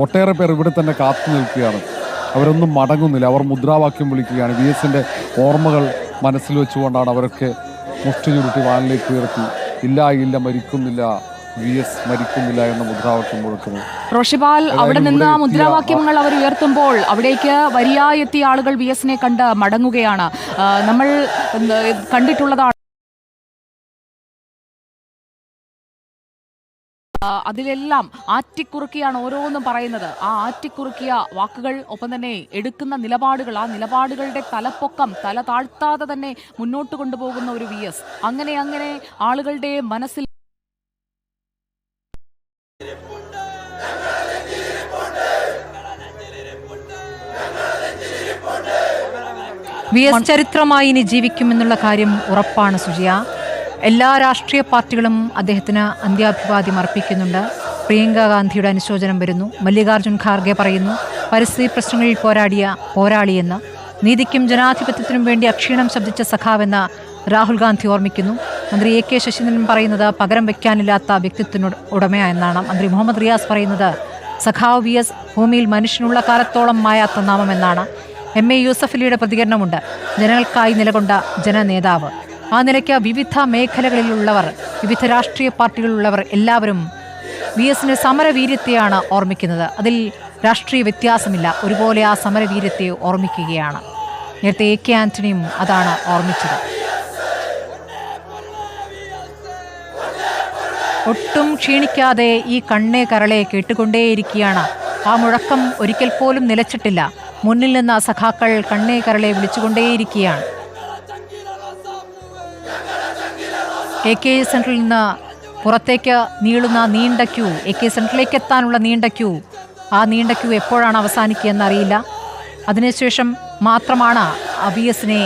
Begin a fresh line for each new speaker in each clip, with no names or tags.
ഒട്ടേറെ പേർ ഇവിടെ തന്നെ കാത്തു നിൽക്കുകയാണ്. അവരൊന്നും മടങ്ങുന്നില്ല. അവർ മുദ്രാവാക്യം വിളിക്കുകയാണ്. വി എസിന്റെ ഓർമ്മകൾ മനസ്സിൽ വെച്ചുകൊണ്ടാണ് അവരൊക്കെ മുഷ്ടി ചുരുട്ടി വാനിലേക്ക് ഉയർത്തി. ഇല്ല ഇല്ല മരിക്കുന്നില്ല. വി എസ് മരിക്കുന്നില്ല എന്ന മുദ്രാവാക്യം മുഴക്കുന്നത്
റോഷിപാൽ അവിടെ നിന്ന് ആ മുദ്രാവാക്യങ്ങൾ അവർ ഉയർത്തുമ്പോൾ അവിടേക്ക് വരിയായി എത്തിയ ആളുകൾ വി എസിനെ കണ്ട് മടങ്ങുകയാണ്. നമ്മൾ കണ്ടിട്ടുള്ളതാണ് അതിലെല്ലാം ആറ്റിക്കുറുക്കിയാണ് ഓരോന്നും പറയുന്നത്. ആ ആറ്റിക്കുറുക്കിയ വാക്കുകൾ ഒപ്പം തന്നെ എടുക്കുന്ന നിലപാടുകൾ ആ നിലപാടുകളുടെ തലപ്പൊക്കം തല താഴ്ത്താതെ തന്നെ മുന്നോട്ട് കൊണ്ടുപോകുന്ന ഒരു വി എസ് അങ്ങനെ അങ്ങനെ ആളുകളുടെ മനസ്സിൽ
വി എസ് ചരിത്രമായി ഇനി ജീവിക്കുമെന്നുള്ള കാര്യം ഉറപ്പാണ് സുജിയ. എല്ലാ രാഷ്ട്രീയ പാർട്ടികളും അദ്ദേഹത്തിന് അന്ത്യാഭിവാദ്യം അർപ്പിക്കുന്നുണ്ട്. പ്രിയങ്ക ഗാന്ധിയുടെ അനുശോചനം വരുന്നു. മല്ലികാർജുൻ ഖാർഗെ പറയുന്നു പരിസ്ഥിതി പ്രശ്നങ്ങളിൽ പോരാടിയ പോരാളിയെന്ന്. നീതിക്കും ജനാധിപത്യത്തിനും വേണ്ടി അക്ഷീണം ശബ്ദിച്ച സഖാവെന്ന് രാഹുൽ ഗാന്ധി ഓർമ്മിക്കുന്നു. മന്ത്രി എ കെ ശശീന്ദ്രൻ പറയുന്നത് പകരം വയ്ക്കാനില്ലാത്ത വ്യക്തിത്വത്തിന് ഉടമ എന്നാണ് മന്ത്രി മുഹമ്മദ് റിയാസ് പറയുന്നത് സഖാവ് വി. എസ്. ഭൂമിയിൽ മനുഷ്യനുള്ള കാലത്തോളം മായാത്ത നാമമെന്നാണ് എം. എ. യൂസഫലിയുടെ പ്രതികരണമുണ്ട്. ജനങ്ങൾക്കായി നിലകൊണ്ട ജനനേതാവ്. ആ നിലയ്ക്ക് വിവിധ മേഖലകളിലുള്ളവർ വിവിധ രാഷ്ട്രീയ പാർട്ടികളിലുള്ളവർ എല്ലാവരും വി എസിന്റെ സമരവീര്യത്തെയാണ് ഓർമ്മിക്കുന്നത്. അതിൽ രാഷ്ട്രീയ വ്യത്യാസമില്ല. ഒരുപോലെ ആ സമരവീര്യത്തെ ഓർമ്മിക്കുകയാണ്. നേരത്തെ എ കെ ആന്റണിയും അതാണ് ഓർമ്മിച്ചത്. ഒട്ടും ക്ഷീണിക്കാതെ ഈ കണ്ണേ കരളെ കേട്ടുകൊണ്ടേയിരിക്കുകയാണ്. ആ മുഴക്കം ഒരിക്കൽ പോലും നിലച്ചിട്ടില്ല. മുന്നിൽ നിന്ന് സഖാക്കൾ കണ്ണേ കരളെ വിളിച്ചുകൊണ്ടേയിരിക്കുകയാണ്. എ കെ സെൻട്രലിൽ നിന്ന് പുറത്തേക്ക് നീളുന്ന നീണ്ട ക്യൂ. എ കെ സെൻട്രലിലേക്ക് എത്താനുള്ള നീണ്ട ക്യൂ. ആ നീണ്ട ക്യൂ എപ്പോഴാണ് അവസാനിക്കുക എന്നറിയില്ല അതിനുശേഷം മാത്രമാണ് വി എസിനെ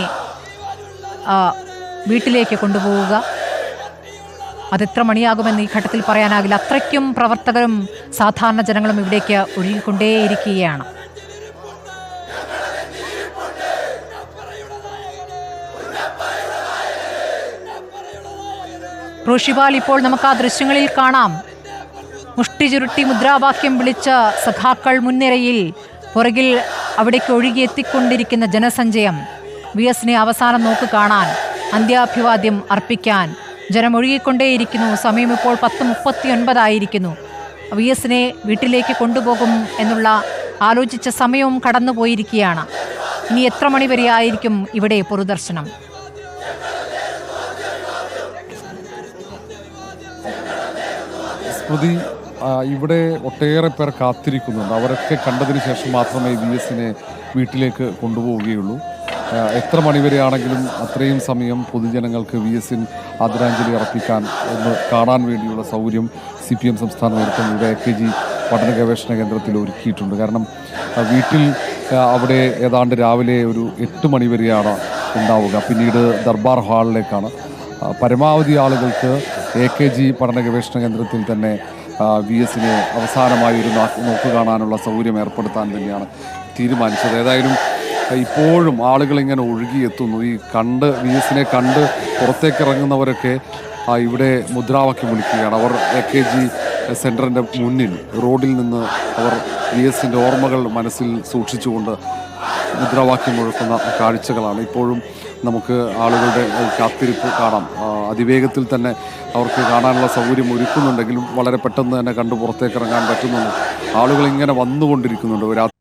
വീട്ടിലേക്ക് കൊണ്ടുപോവുക. അതെത്ര മണിയാകുമെന്ന് ഈ ഘട്ടത്തിൽ പറയാനാകില്ല. അത്രയ്ക്കും പ്രവർത്തകരും സാധാരണ ജനങ്ങളും ഇവിടേക്ക് ഒഴുകിക്കൊണ്ടേയിരിക്കുകയാണ്. റോഷിപാൽ ഇപ്പോൾ നമുക്ക് ആ ദൃശ്യങ്ങളിൽ കാണാം. മുഷ്ടി ചുരുട്ടി മുദ്രാവാക്യം വിളിച്ച സഖാക്കൾ മുൻനിരയിൽ പുറകിൽ അവിടേക്ക് ഒഴുകിയെത്തിക്കൊണ്ടിരിക്കുന്ന ജനസഞ്ചയം. വി എസിനെ അവസാനം നോക്ക് കാണാൻ അന്ത്യാഭിവാദ്യം അർപ്പിക്കാൻ. ജനം ഒഴുകിക്കൊണ്ടേയിരിക്കുന്നു. സമയം ഇപ്പോൾ പത്ത് മുപ്പത്തി ഒൻപതായിരിക്കുന്നു വി എസിനെ വീട്ടിലേക്ക് കൊണ്ടുപോകും എന്നുള്ള ആലോചിച്ച സമയവും കടന്നുപോയിരിക്കുകയാണ്. ഇനി എത്ര മണിവരെ ആയിരിക്കും ഇവിടെ പൊതുദർശനം?
ആ, ഇവിടെ ഒട്ടേറെ പേർ കാത്തിരിക്കുന്നുണ്ട്. അവരൊക്കെ കണ്ടതിന് ശേഷം മാത്രമേ വി എസിനെ വീട്ടിലേക്ക് കൊണ്ടുപോവുകയുള്ളൂ. എത്ര മണിവരെയാണെങ്കിലും അത്രയും സമയം പൊതുജനങ്ങൾക്ക് വി എസിന് ആദരാഞ്ജലി അർപ്പിക്കാൻ ഒന്ന് കാണാൻ വേണ്ടിയുള്ള സൗകര്യം സി പി എം സംസ്ഥാന നേതൃത്വം ഇവിടെ എ കെ ജി പഠന ഗവേഷണ കേന്ദ്രത്തിൽ ഒരുക്കിയിട്ടുണ്ട്. കാരണം വീട്ടിൽ അവിടെ ഏതാണ്ട് രാവിലെ ഒരു എട്ട് മണിവരെയാണ് ഉണ്ടാവുക. പിന്നീട് ദർബാർ ഹാളിലേക്കാണ്. പരമാവധി ആളുകൾക്ക് എ കെ ജി പഠന ഗവേഷണ കേന്ദ്രത്തിൽ തന്നെ വി എസിനെ അവസാനമായി ഒരു നോക്ക് കാണാനുള്ള സൗകര്യം ഏർപ്പെടുത്താൻ തന്നെയാണ് തീരുമാനിച്ചത്. ഏതായാലും ഇപ്പോഴും ആളുകൾ ഇങ്ങനെ ഒഴുകിയെത്തുന്നു. ഈ കണ്ട് വി എസിനെ കണ്ട് പുറത്തേക്ക് ഇറങ്ങുന്നവരൊക്കെ ഇവിടെ മുദ്രാവാക്യം വിളിക്കുകയാണ്. അവർ എ കെ ജി സെന്ററിന്റെ മുന്നിൽ റോഡിൽ നിന്ന് അവർ വി എസിന്റെ ഓർമ്മകൾ മനസ്സിൽ സൂക്ഷിച്ചുകൊണ്ട് മുദ്രാവാക്യം മുഴക്കുന്ന കാഴ്ചകളാണ്. ഇപ്പോഴും നമുക്ക് ആളുകളുടെ കാത്തിരിപ്പ് കാണാം. അതിവേഗത്തിൽ തന്നെ അവർക്ക് കാണാനുള്ള സൗകര്യം ഒരുക്കുന്നുണ്ടെങ്കിലും വളരെ പെട്ടെന്ന് തന്നെ കണ്ടു പുറത്തേക്ക് ഇറങ്ങാൻ പറ്റുന്നുണ്ട്. ആളുകൾ ഇങ്ങനെ വന്നുകൊണ്ടിരിക്കുന്നുണ്ട്.